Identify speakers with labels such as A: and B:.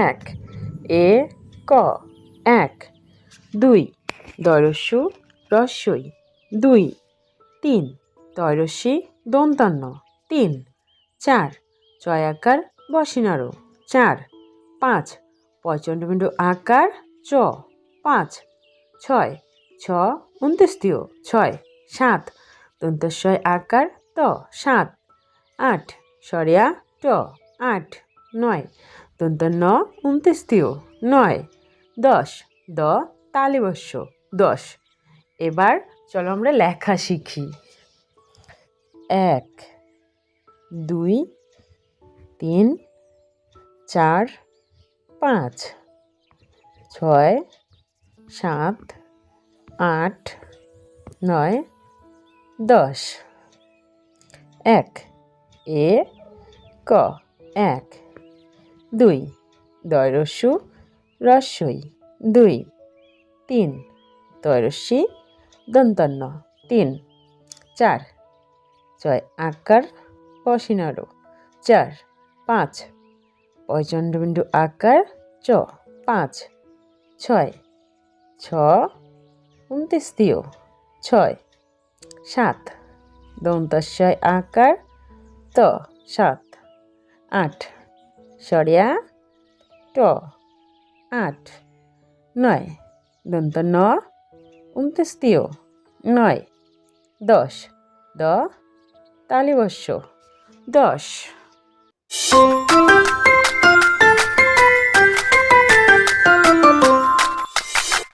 A: এক এ ক এক দুই দরস্যু রস্যই দুই তিন তয়রস্যি দন্তান্ন তিন চার চয়াকার বসিনারো চার পাঁচ পচণ্ডবিন্দু আকার চ পাঁচ ছয় ছ উনত্রিশীয় ছয় সাত দন্তস্বয় আকার ত সাত আট সরিয়া ট আট নয় দন্ত ন উনত্রিশটিও নয় দশ দ তালিবস্য দশ এবার চলো আমরা লেখা শিখি এক দুই তিন চার পাঁচ ছয় সাত আট নয় দশ এক এ ক এক দুই দয়রস্যু রস্যই দুই তিন তয়রস্যি দন্তন্ন তিন চার ছয় আকার পশিনর চার পাঁচ পয়চণ্ডবিন্দু আকার চ পাঁচ ছয় ছ উনত্রিশীয় ছয় সাত দন্তাশয় আকার ত সাত আট সরিয়া ট আট নয় দন্ত ন উমতেস্তীয় নয় দশ দ তালিবশ্য দশ